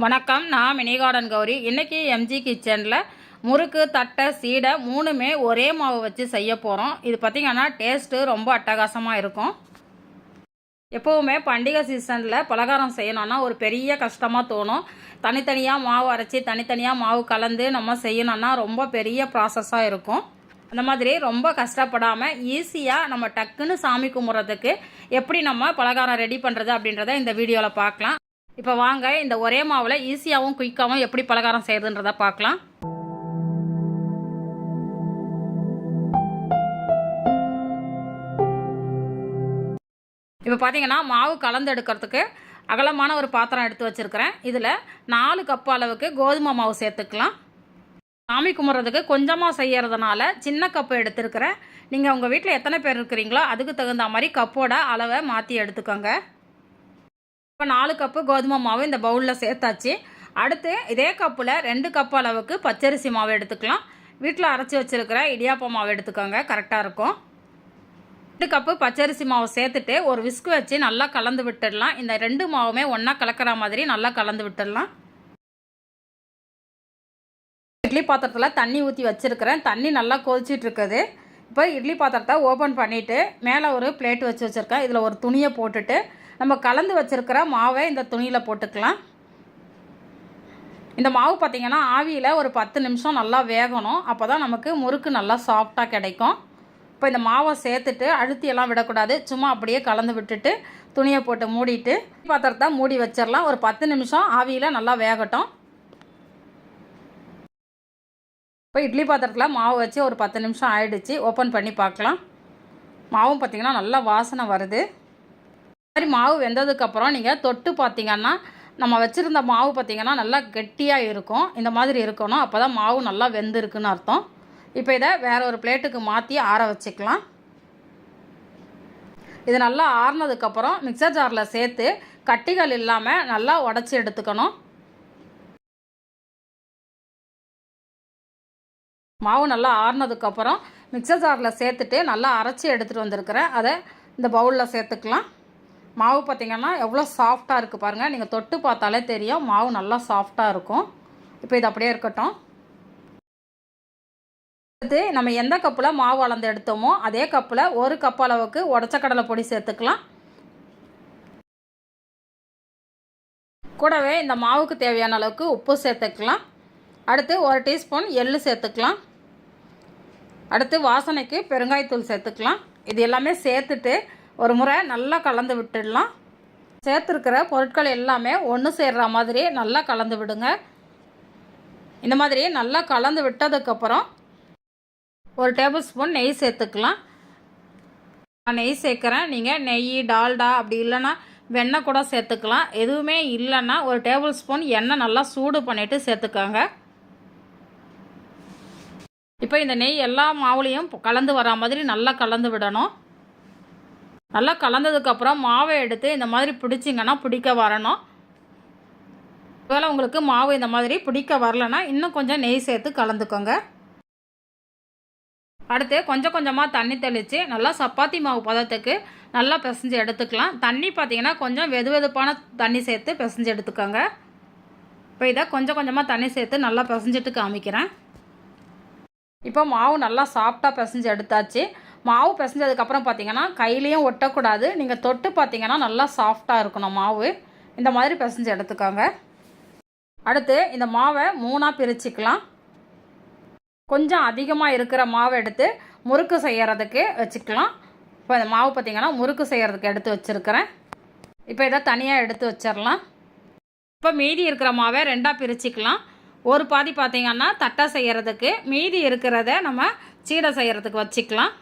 வணக்கம் நான் mini garden Gowri இன்றைக்கி எம்ஜி கிச்சனில் முறுக்கு தட்டை சீடை மூணுமே ஒரே மாவு வச்சு செய்ய போகிறோம் இது பார்த்திங்கன்னா டேஸ்ட்டு ரொம்ப அட்டகாசமாக இருக்கும். எப்போவுமே பண்டிகை சீசனில் பலகாரம் செய்யணும்னா ஒரு பெரிய கஷ்டமாக தோணும். தனித்தனியாக மாவு அரைச்சி தனித்தனியாக மாவு கலந்து நம்ம செய்யணும்னா ரொம்ப பெரிய ப்ராசஸாக இருக்கும். அந்த மாதிரி ரொம்ப கஷ்டப்படாமல் ஈஸியாக நம்ம டக்குன்னு சாமி கும்பிட்றதுக்கு எப்படி நம்ம பலகாரம் ரெடி பண்ணுறது அப்படின்றத இந்த வீடியோவில் பார்க்கலாம் இப்போ வாங்க இந்த ஒரே மாவில் ஈஸியாகவும் குயிக்காகவும் எப்படி பலகாரம் செய்யறதுன்றத பார்க்கலாம். இப்போ பார்த்தீங்கன்னா மாவு கலந்து எடுக்கிறதுக்கு அகலமான ஒரு பாத்திரம் எடுத்து வச்சுருக்கிறேன். இதில் நாலு கப் அளவுக்கு கோதுமை மாவு சேர்த்துக்கலாம். சாமி கும்பிட்றதுக்கு கொஞ்சமாக செய்யறதுனால சின்ன கப்பு எடுத்துருக்கிறேன். நீங்கள் உங்கள் வீட்டில் எத்தனை பேர் இருக்கிறீங்களோ அதுக்கு தகுந்த மாதிரி கப்போட அளவை மாற்றி எடுத்துக்கோங்க. இப்போ நாலு கப்பு கோதுமை மாவு இந்த பவுலில் சேர்த்தாச்சு. அடுத்து இதே கப்பில் ரெண்டு கப் அளவுக்கு பச்சரிசி மாவு எடுத்துக்கலாம். வீட்டில் அரைச்சி வச்சுருக்கிற இடியாப்ப மாவு எடுத்துக்கோங்க. கரெக்டாக இருக்கும். ரெண்டு கப்பு பச்சரிசி மாவு சேர்த்துட்டு ஒரு விஸ்கு வச்சு நல்லா கலந்து விட்டுடலாம். இந்த ரெண்டு மாவுமே ஒன்றா கலக்கிற மாதிரி நல்லா கலந்து விட்டுடலாம். இட்லி பாத்திரத்தில் தண்ணி ஊற்றி வச்சுருக்கிறேன். தண்ணி நல்லா கொதிச்சிட்டு இருக்குது. இப்போ இட்லி பாத்திரத்தை ஓப்பன் பண்ணிவிட்டு மேலே ஒரு பிளேட் வச்சு வச்சுருக்கேன். இதில் ஒரு துணியை போட்டுட்டு நம்ம கலந்து வச்சுருக்கிற மாவை இந்த துணியில் போட்டுக்கலாம். இந்த மாவு பார்த்திங்கன்னா ஆவியில் ஒரு பத்து நிமிஷம் நல்லா வேகணும். அப்போ தான் நமக்கு முறுக்கு நல்லா சாஃப்டாக கிடைக்கும். இப்போ இந்த மாவை சேர்த்துட்டு அழுத்தியெல்லாம் விடக்கூடாது. சும்மா அப்படியே கலந்து விட்டுட்டு துணியை போட்டு மூடிட்டு பாத்திரத்தை மூடி வச்சிடலாம். ஒரு பத்து நிமிஷம் ஆவியில் நல்லா வேகட்டும். இப்போ இட்லி பாத்திரத்தில் மாவு வச்சு ஒரு பத்து நிமிஷம் ஆயிடுச்சு. ஓப்பன் பண்ணி பார்க்கலாம் மாவும் பார்த்திங்கன்னா நல்லா வாசனை வருது. மாதிரி மாவு வெந்ததுக்கப்புறம் நீங்கள் தொட்டு பார்த்தீங்கன்னா நம்ம வச்சுருந்த மாவு பார்த்திங்கன்னா நல்லா கெட்டியாக இருக்கும். இந்த மாதிரி இருக்கணும். அப்போ தான் மாவு நல்லா வெந்திருக்குன்னு அர்த்தம். இப்போ இதை வேறு ஒரு பிளேட்டுக்கு மாற்றி ஆற வச்சுக்கலாம். இது நல்லா ஆறுனதுக்கப்புறம் மிக்சர் ஜாரில் சேர்த்து கட்டிகள் இல்லாமல் நல்லா உடச்சி எடுத்துக்கணும். மாவு நல்லா ஆறுனதுக்கப்புறம் மிக்சர் ஜாரில் சேர்த்துட்டு நல்லா அரைச்சி எடுத்துகிட்டு வந்திருக்கிறேன் அதை இந்த பவுலில் சேர்த்துக்கலாம். மாவு பார்த்திங்கன்னா எவ்வளோ சாஃப்டாக இருக்குது பாருங்கள் நீங்கள் தொட்டு பார்த்தாலே தெரியும். மாவு நல்லா சாஃப்டாக இருக்கும். இப்போ இது அப்படியே இருக்கட்டும். அடுத்து நம்ம எந்த கப்பில் மாவு அளந்து எடுத்தோமோ அதே கப்பில் ஒரு கப் அளவுக்கு உடச்ச கடலை பொடி சேர்த்துக்கலாம். கூடவே இந்த மாவுக்கு தேவையான அளவுக்கு உப்பு சேர்த்துக்கலாம். அடுத்து ஒரு டீஸ்பூன் எள்ளு சேர்த்துக்கலாம். அடுத்து வாசனைக்கு பெருங்காயத்தூள் சேர்த்துக்கலாம். இது எல்லாமே சேர்த்துட்டு ஒரு முறை நல்லா கலந்து விட்டுடலாம். சேர்த்துருக்கிற பொருட்கள் எல்லாமே ஒன்று சேர்கிற மாதிரி நல்லா கலந்து விடுங்க. இந்த மாதிரி நல்லா கலந்து விட்டதுக்கப்புறம் ஒரு டேபிள் ஸ்பூன் நெய் சேர்த்துக்கலாம். நான் நெய் சேர்க்குறேன். நீங்கள் நெய் டால்டா அப்படி இல்லைன்னா வெண்ணெய் கூட சேர்த்துக்கலாம். எதுவுமே இல்லைன்னா ஒரு டேபிள் ஸ்பூன் எண்ணெய் நல்லா சூடு பண்ணிவிட்டு சேர்த்துக்கோங்க. இப்போ இந்த நெய் எல்லா மாவுலேயும் கலந்து வரா மாதிரி நல்லா கலந்து விடணும். நல்லா கலந்ததுக்கப்புறம் மாவை எடுத்து இந்த மாதிரி பிடிச்சிங்கன்னா பிடிக்க வரணும். ஒருவேளை உங்களுக்கு மாவு இந்த மாதிரி பிடிக்க வரலன்னா இன்னும் கொஞ்சம் நெய் சேர்த்து கலந்துக்கோங்க. அடுத்து கொஞ்சம் கொஞ்சமாக தண்ணி தெளித்து நல்லா சப்பாத்தி மாவு பதத்துக்கு நல்லா பிசைஞ்சு எடுத்துக்கலாம். தண்ணி பார்த்தீங்கன்னா கொஞ்சம் வெது வெதுப்பான தண்ணி சேர்த்து பிசைஞ்சு எடுத்துக்கோங்க. இப்போ இதை கொஞ்சம் கொஞ்சமாக தண்ணி சேர்த்து நல்லா பிசைஞ்சிட்டு காமிக்கிறேன். இப்போ மாவு நல்லா சாஃப்டாக பிசைஞ்சு எடுத்தாச்சு. மாவு பிசைஞ்சதுக்கப்புறம் பார்த்தீங்கன்னா கையிலையும் ஒட்டக்கூடாது. நீங்கள் தொட்டு பார்த்தீங்கன்னா நல்லா சாஃப்டாக இருக்கணும் மாவு. இந்த மாதிரி பிசைஞ்சு எடுத்துக்கோங்க. அடுத்து இந்த மாவை மூணாக பிரிச்சுக்கலாம். கொஞ்சம் அதிகமாக இருக்கிற மாவை எடுத்து முறுக்கு செய்கிறதுக்கு வச்சுக்கலாம். இப்போ இந்த மாவு பார்த்திங்கன்னா முறுக்கு செய்கிறதுக்கு எடுத்து வச்சுருக்கிறேன். இப்போ இதை தனியாக எடுத்து வச்சிடலாம். இப்போ மீதி இருக்கிற மாவை ரெண்டாக பிரிச்சுக்கலாம். ஒரு பாதி பார்த்திங்கன்னா தட்டை செய்கிறதுக்கு மீதி இருக்கிறத நம்ம சீடை செய்கிறதுக்கு வச்சுக்கலாம்.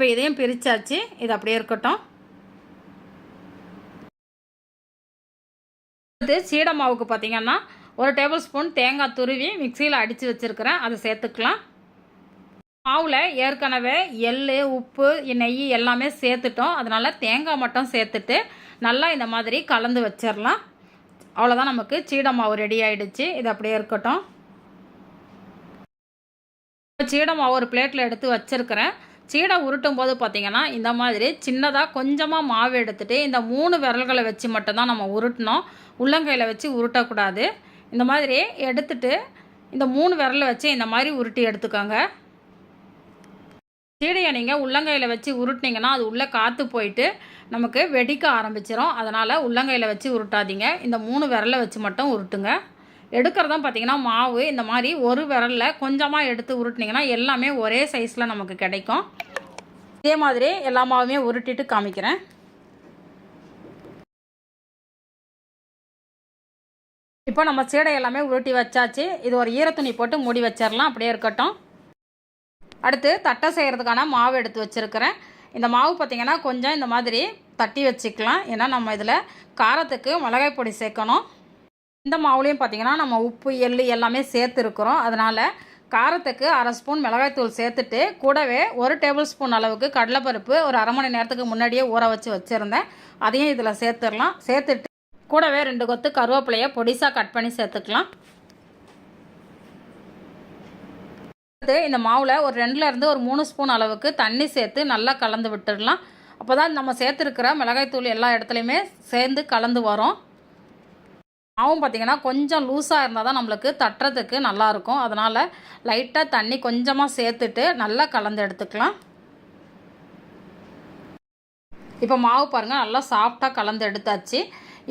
இப்போ இதையும் பிரித்தாச்சு இது அப்படியே இருக்கட்டும். அடுத்து சீடை மாவுக்கு பார்த்திங்கன்னா ஒரு டேபிள் ஸ்பூன் தேங்காய் துருவி மிக்சியில் அடித்து வச்சுருக்கிறேன். அதை சேர்த்துக்கலாம். மாவில் ஏற்கனவே எள் உப்பு நெய் எல்லாமே சேர்த்துட்டோம். அதனால் தேங்காய் மட்டும் சேர்த்துட்டு நல்லா இந்த மாதிரி கலந்து வச்சிடலாம் அவ்வளோதான் நமக்கு. சீடை மாவு ரெடி ஆகிடுச்சு இது அப்படியே இருக்கட்டும். சீடை மாவு ஒரு பிளேட்டில் எடுத்து வச்சுருக்கிறேன். சீடை உருட்டும் போது பார்த்திங்கன்னா இந்த மாதிரி சின்னதாக கொஞ்சமாக மாவு எடுத்துகிட்டு இந்த மூணு விரல்களை வச்சு மட்டும்தான் நம்ம உருட்டணும். உள்ளங்கையில் வச்சு உருட்டக்கூடாது. இந்த மாதிரி எடுத்துட்டு இந்த மூணு விரலை வச்சு இந்த மாதிரி உருட்டி எடுத்துக்கோங்க. சீடையை நீங்கள் உள்ளங்கையில் வச்சு உருட்டினீங்கன்னா அது உள்ளே காற்று போயிட்டு நமக்கு வெடிக்க ஆரம்பிச்சிடும் அதனால் உள்ளங்கையில் வச்சு உருட்டாதீங்க. இந்த மூணு விரலை வச்சு மட்டும் உருட்டுங்க. எடுக்கிறதும் பார்த்தீங்கன்னா மாவு இந்த மாதிரி ஒரு விரலில் கொஞ்சமாக எடுத்து உருட்டினீங்கன்னா எல்லாமே ஒரே சைஸில் நமக்கு கிடைக்கும். இதே மாதிரி எல்லா மாவுமே உருட்டிட்டு காமிக்கிறேன். இப்போ நம்ம சீடை எல்லாமே உருட்டி வச்சாச்சு. இது ஒரு ஈரத்துணி போட்டு மூடி வச்சிடலாம் அப்படியே இருக்கட்டும். அடுத்து தட்டை செய்கிறதுக்கான மாவு எடுத்து வச்சுருக்கிறேன். இந்த மாவு பார்த்திங்கன்னா கொஞ்சம் இந்த மாதிரி தட்டி வச்சுக்கலாம். ஏன்னா நம்ம இதில் காரத்துக்கு மிளகாய் பொடி சேர்க்கணும். இந்த மாவுலேயும் பார்த்திங்கன்னா நம்ம உப்பு எள்ளு எல்லாமே சேர்த்துருக்குறோம். அதனால் காரத்துக்கு அரை ஸ்பூன் மிளகாய்த்தூள் சேர்த்துட்டு கூடவே ஒரு டேபிள் ஸ்பூன் அளவுக்கு கடலைப்பருப்பு ஒரு அரை மணி நேரத்துக்கு முன்னாடியே ஊற வச்சு வச்சுருந்தேன். அதையும் இதில் சேர்த்துடலாம். சேர்த்துட்டு கூடவே ரெண்டு கொத்து கருவேப்பிலையை பொடிசாக கட் பண்ணி சேர்த்துக்கலாம். அடுத்து இந்த மாவில் ஒரு ரெண்டுலேருந்து ஒரு மூணு ஸ்பூன் அளவுக்கு தண்ணி சேர்த்து நல்லா கலந்து விட்டுடலாம். அப்போ தான் நம்ம சேர்த்துருக்கிற மிளகாய்த்தூள் எல்லா இடத்துலையுமே சேர்ந்து கலந்து வரும். மாவும் பார்த்திங்கன்னா கொஞ்சம் லூஸாக இருந்தால் தான் நம்மளுக்கு தட்டுறதுக்கு நல்லாயிருக்கும் அதனால் லைட்டாக தண்ணி கொஞ்சமாக சேர்த்துட்டு நல்லா கலந்து எடுத்துக்கலாம். இப்போ மாவு பாருங்கள் நல்லா சாஃப்டாக கலந்து எடுத்தாச்சு.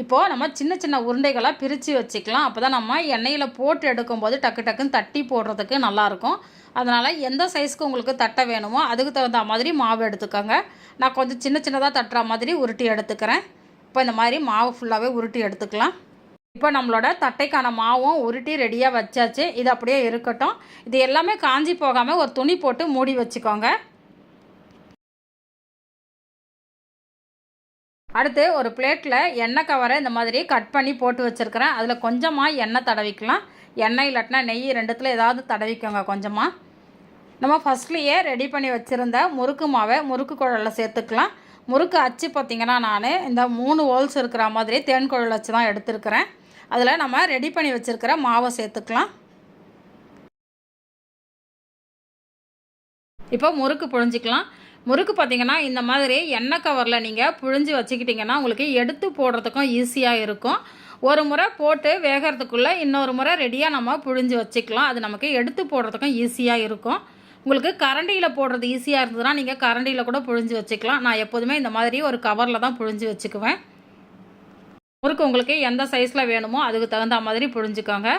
இப்போது நம்ம சின்ன சின்ன உருண்டைகளாக பிரித்து வச்சுக்கலாம். அப்போ தான் நம்ம எண்ணெயில் போட்டு எடுக்கும்போது டக்கு டக்குன்னு தட்டி போடுறதுக்கு நல்லாயிருக்கும் அதனால் எந்த சைஸ்க்கு உங்களுக்கு தட்டை வேணுமோ அதுக்கு தகுந்த மாதிரி மாவு எடுத்துக்கோங்க. நான் கொஞ்சம் சின்ன சின்னதாக தட்டுற மாதிரி உருட்டி எடுத்துக்கிறேன். இப்போ இந்த மாதிரி மாவு ஃபுல்லாகவே உருட்டி எடுத்துக்கலாம். இப்போ நம்மளோட தட்டைக்கான மாவும் உருட்டி ரெடியாக வச்சாச்சு. இது அப்படியே இருக்கட்டும். இது எல்லாமே காஞ்சி போகாமல் ஒரு துணி போட்டு மூடி வச்சுக்கோங்க. அடுத்து ஒரு பிளேட்டில் எண்ணெய் கவரை இந்த மாதிரி கட் பண்ணி போட்டு வச்சுருக்கிறேன். அதில் கொஞ்சமாக எண்ணெய் தடவிக்கலாம். எண்ணெய் இல்லாட்டினா நெய் ரெண்டுத்தில் ஏதாவது தடவிக்கோங்க கொஞ்சமாக நம்ம ஃபஸ்ட்லேயே ரெடி பண்ணி வச்சுருந்த முறுக்கு மாவை முறுக்கு குழலில் சேர்த்துக்கலாம். முறுக்கு அச்சு பார்த்திங்கன்னா நான் இந்த மூணு ஹோல்ஸ் இருக்கிற மாதிரி தேன் குழல் வச்சு தான் எடுத்துருக்கிறேன். அதில் நம்ம ரெடி பண்ணி வச்சுருக்கிற மாவை சேர்த்துக்கலாம். இப்போ முறுக்கு புழிஞ்சிக்கலாம். முறுக்கு பார்த்திங்கன்னா இந்த மாதிரி எண்ணெய் கவரில் நீங்கள் புழிஞ்சு வச்சுக்கிட்டிங்கன்னா உங்களுக்கு எடுத்து போடுறதுக்கும் ஈஸியாக இருக்கும். ஒரு முறை போட்டு வேகிறதுக்குள்ளே இன்னொரு முறை ரெடியாக நம்ம புழிஞ்சு வச்சுக்கலாம். அது நமக்கு எடுத்து போடுறதுக்கும் ஈஸியாக இருக்கும். உங்களுக்கு கரண்டியில் போடுறது ஈஸியாக இருந்ததுன்னா நீங்கள் கரண்டியில் கூட புழிஞ்சு வச்சுக்கலாம். நான் எப்போதுமே இந்த மாதிரி ஒரு கவரில் தான் புழிஞ்சு வச்சுக்குவேன். முறுக்கு உங்களுக்கு எந்த சைஸில் வேணுமோ அதுக்கு தகுந்த மாதிரி புழிஞ்சுக்கோங்க.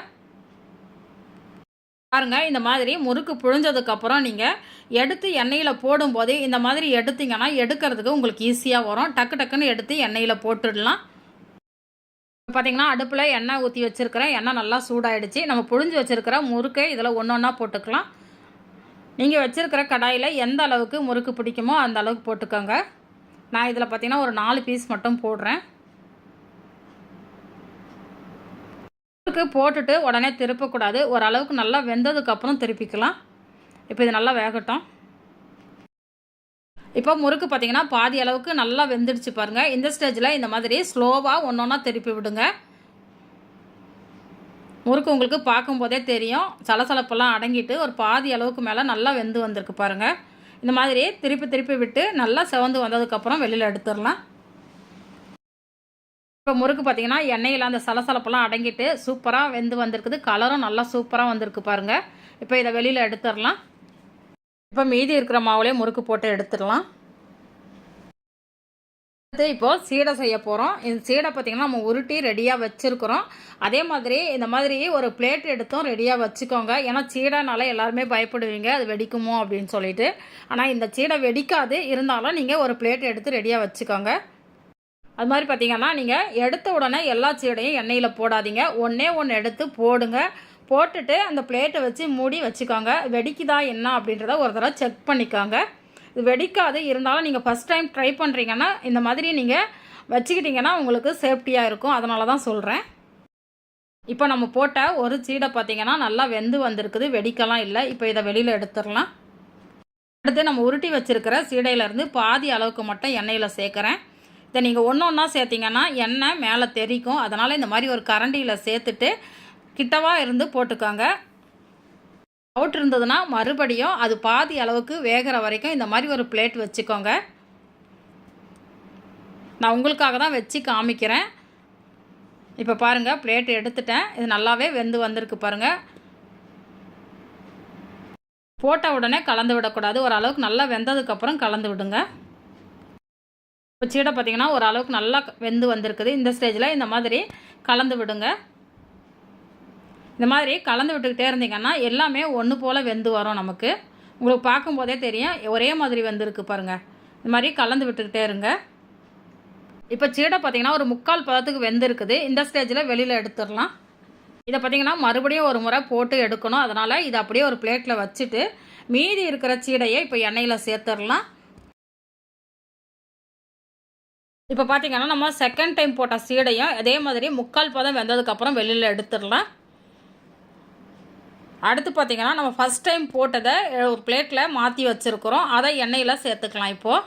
பாருங்கள் இந்த மாதிரி முறுக்கு புழிஞ்சதுக்கப்புறம் நீங்கள் எடுத்து எண்ணெயில் போடும்போதே இந்த மாதிரி எடுத்திங்கன்னா எடுக்கிறதுக்கு உங்களுக்கு ஈஸியாக வரும். டக்கு டக்குன்னு எடுத்து எண்ணெயில் போட்டுடலாம். பார்த்தீங்கன்னா அடுப்பில் எண்ணெய் ஊற்றி வச்சுருக்கிறேன் எண்ணெய் நல்லா சூடாயிடுச்சு. நம்ம புழிஞ்சு வச்சுருக்கிற முறுக்கை இதில் ஒன்று ஒன்றா போட்டுக்கலாம். நீங்கள் வச்சுருக்கிற கடாயில் எந்த அளவுக்கு முறுக்கு பிடிக்குமோ அந்த அளவுக்கு போட்டுக்கோங்க. நான் இதில் பார்த்தீங்கன்னா ஒரு நாலு பீஸ் மட்டும் போடுறேன். முறுக்கு போட்டுட்டு உடனே திருப்பக்கூடாது. ஓரளவுக்கு நல்லா வெந்ததுக்கப்புறம் திருப்பிக்கலாம். இப்போ இது நல்லா வேகட்டும். இப்போ முறுக்கு பார்த்தீங்கன்னா பாதி அளவுக்கு நல்லா வெந்துடுச்சு பாருங்கள் இந்த ஸ்டேஜில் இந்த மாதிரி ஸ்லோவாக ஒன்று ஒன்றா திருப்பி விடுங்க. முறுக்கு உங்களுக்கு பார்க்கும்போதே தெரியும். சலசலப்பெல்லாம் அடங்கிட்டு ஒரு பாதி அளவுக்கு மேலே நல்லா வெந்து வந்திருக்கு பாருங்கள் இந்த மாதிரி திருப்பி திருப்பி விட்டு நல்லா செவந்து வந்ததுக்கப்புறம் வெளியில் எடுத்துடலாம். இப்போ முறுக்கு பார்த்தீங்கன்னா எண்ணெயில் அந்த சலசலப்பெல்லாம் அடங்கிட்டு சூப்பராக வெந்து வந்திருக்குது. கலரும் நல்லா சூப்பராக வந்திருக்கு பாருங்கள் இப்போ இதை வெளியில் எடுத்துடலாம். இப்போ மீதி இருக்கிற மாவுலேயே முறுக்கு போட்டு எடுத்துடலாம். அடுத்து இப்போது சீடை செய்ய போகிறோம் இந்த சீடை பார்த்திங்கன்னா நம்ம உருட்டி ரெடியாக வச்சுருக்குறோம். அதே மாதிரி இந்த மாதிரி ஒரு பிளேட் எடுத்தும் ரெடியாக வச்சுக்கோங்க. ஏன்னா சீடைனால எல்லாருமே பயப்படுவீங்க அது வெடிக்குமோ அப்படின்னு சொல்லிட்டு. ஆனால் இந்த சீடை வெடிக்காது. இருந்தாலும் நீங்கள் ஒரு பிளேட் எடுத்து ரெடியாக வச்சுக்கோங்க. அது மாதிரி பார்த்தீங்கன்னா நீங்கள் எடுத்த உடனே எல்லா சீடையும் எண்ணெயில் போடாதீங்க. ஒன்றே ஒன்று எடுத்து போடுங்க. போட்டுட்டு அந்த பிளேட்டை வச்சு மூடி வச்சுக்கோங்க. வெடிக்குதா என்ன அப்படின்றத ஒரு தடவை செக் பண்ணிக்கோங்க. இது வெடிக்காது. இருந்தாலும் நீங்கள் ஃபஸ்ட் டைம் ட்ரை பண்ணுறீங்கன்னா இந்த மாதிரி நீங்கள் வச்சுக்கிட்டிங்கன்னா உங்களுக்கு சேஃப்டியாக இருக்கும். அதனால தான் சொல்கிறேன் இப்போ நம்ம போட்ட ஒரு சீடை பார்த்தீங்கன்னா நல்லா வெந்து வந்திருக்குது. வெடிக்கலாம் இல்லை. இப்போ இதை வெளியில் எடுத்துடலாம். அடுத்து நம்ம உருட்டி வச்சுருக்கிற சீடையிலேருந்து பாதி அளவுக்கு மட்டும் எண்ணெயில் சேர்க்குறேன். இதை நீங்கள் ஒன்று ஒன்றா சேர்த்திங்கன்னா எண்ணெய் மேலே தெரிக்கும். அதனால் இந்த மாதிரி ஒரு கரண்டியில் சேர்த்துட்டு கிட்டவா இருந்து போட்டுக்கோங்க. அவுட் இருந்ததுன்னா மறுபடியும் அது பாதி அளவுக்கு வேகிற வரைக்கும் இந்த மாதிரி ஒரு பிளேட் வச்சுக்கோங்க. நான் உங்களுக்காக தான் வச்சு காமிக்கிறேன். இப்போ பாருங்கள் பிளேட் எடுத்துட்டேன். இது நல்லாவே வெந்து வந்திருக்கு பாருங்கள் போட்ட உடனே கலந்து விடக்கூடாது. ஓரளவுக்கு நல்லா வெந்ததுக்கப்புறம் கலந்து விடுங்க. சீடை பார்த்தீங்கன்னா ஓரளவுக்கு நல்லா வெந்து வந்திருக்குது. இந்த ஸ்டேஜில் இந்த மாதிரி கலந்து விடுங்க. இந்த மாதிரி கலந்து விட்டுக்கிட்டே இருந்தீங்கன்னா எல்லாமே ஒன்று போல் வெந்து வரும் நமக்கு. உங்களுக்கு பார்க்கும்போதே தெரியும். ஒரே மாதிரி வெந்திருக்கு பாருங்கள் இந்த மாதிரி கலந்து விட்டுக்கிட்டே இருங்க. இப்போ சீடை பார்த்தீங்கன்னா ஒரு முக்கால் பதத்துக்கு வெந்திருக்குது. இந்த ஸ்டேஜில் வெளியில் எடுத்துடலாம். இதை பார்த்தீங்கன்னா மறுபடியும் ஒரு முறை போட்டு எடுக்கணும். அதனால் இதை அப்படியே ஒரு பிளேட்டில் வச்சுட்டு மீதி இருக்கிற சீடையை இப்போ எண்ணெயில் சேர்த்துடலாம். இப்போ பார்த்தீங்கன்னா நம்ம செகண்ட் டைம் போட்ட சீடையும் அதே மாதிரி முக்கால் பதம் வெந்ததுக்கப்புறம் வெளியில் எடுத்துடலாம். அடுத்து பார்த்தீங்கன்னா நம்ம ஃபஸ்ட் டைம் போட்டதை ஒரு பிளேட்டில் மாற்றி வச்சுருக்குறோம். அதை எண்ணெயில் சேர்த்துக்கலாம் இப்போது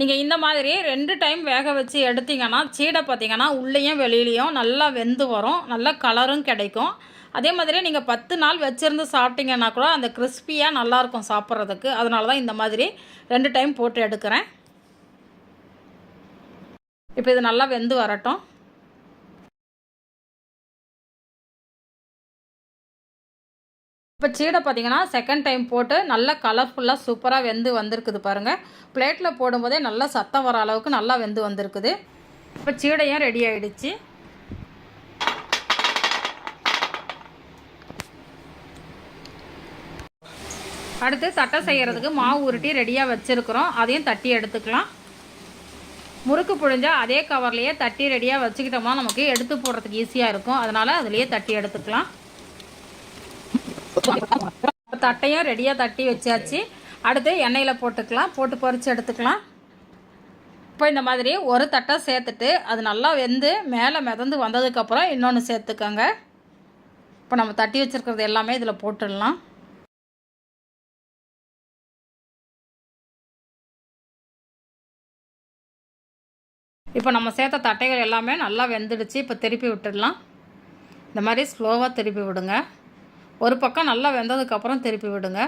நீங்கள் இந்த மாதிரி ரெண்டு டைம் வேக வச்சு எடுத்தீங்கன்னா சீடை பார்த்தீங்கன்னா உள்ளேயும் வெளியிலையும் நல்லா வெந்து வரும். நல்ல கலரும் கிடைக்கும். அதே மாதிரி நீங்கள் பத்து நாள் வச்சுருந்து சாப்பிட்டீங்கன்னா கூட அந்த கிறிஸ்பியாக நல்லாயிருக்கும் சாப்பிட்றதுக்கு. அதனால தான் இந்த மாதிரி ரெண்டு டைம் போட்டு எடுக்கிறேன். இப்போ இது நல்லா வெந்து வரட்டும். இப்போ சீடை பார்த்தீங்கன்னா செகண்ட் டைம் போட்டு நல்லா கலர்ஃபுல்லாக சூப்பராக வெந்து வந்திருக்குது பாருங்கள் பிளேட்டில் போடும்போதே நல்லா சத்தம் வர அளவுக்கு நல்லா வெந்து வந்திருக்குது. இப்போ சீடையும் ரெடி ஆகிடுச்சு அடுத்து சட்டை செய்கிறதுக்கு மாவு உருட்டி ரெடியாக வச்சுருக்குறோம். அதையும் தட்டி எடுத்துக்கலாம். முறுக்கு புழிஞ்சால் அதே கவர்லேயே தட்டி ரெடியாக வச்சுக்கிட்டோம்னா நமக்கு எடுத்து போடுறதுக்கு ஈஸியாக இருக்கும். அதனால் அதுலேயே தட்டி எடுத்துக்கலாம். தட்டையும் ரெடியாக தட்டி வச்சாச்சு. அடுத்து எண்ணெயில் போட்டுக்கலாம். போட்டு பறித்து எடுத்துக்கலாம். இப்போ இந்த மாதிரி ஒரு தட்டை சேர்த்துட்டு அது நல்லா வெந்து மேலே மிதந்து வந்ததுக்கப்புறம் இன்னொன்று சேர்த்துக்கோங்க. இப்போ நம்ம தட்டி வச்சுருக்கிறது எல்லாமே இதில் போட்டுடலாம். இப்போ நம்ம சேர்த்த தட்டைகள் எல்லாமே நல்லா வெந்துடுச்சு. இப்போ திருப்பி விட்டுடலாம். இந்த மாதிரி ஸ்லோவாக திருப்பி விடுங்க. ஒரு பக்கம் நல்லா வெந்ததுக்கப்புறம் திருப்பி விடுங்க.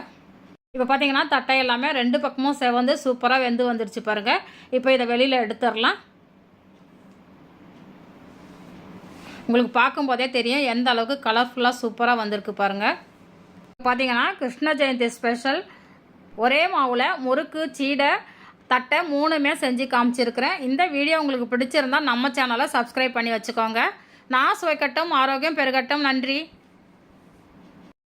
இப்போ பார்த்தீங்கன்னா தட்டை எல்லாமே ரெண்டு பக்கமும் செவந்து சூப்பராக வெந்து வந்துடுச்சு பாருங்கள் இப்போ இதை வெளியில் எடுத்துடலாம். உங்களுக்கு பார்க்கும்போதே தெரியும் எந்த அளவுக்கு கலர்ஃபுல்லாக சூப்பராக வந்திருக்கு பாருங்கள் பார்த்தீங்கன்னா கிருஷ்ண ஜெயந்தி ஸ்பெஷல் ஒரே மாவில் முறுக்கு சீடை தட்டை மூணுமே செஞ்சு காமிச்சிருக்கிறேன். இந்த வீடியோ உங்களுக்கு பிடிச்சிருந்தா நம்ம சேனலை சப்ஸ்கிரைப் பண்ணி வச்சுக்கோங்க. நான் சுவைக்கட்டும் ஆரோக்கியம் பெருகட்டும். நன்றி.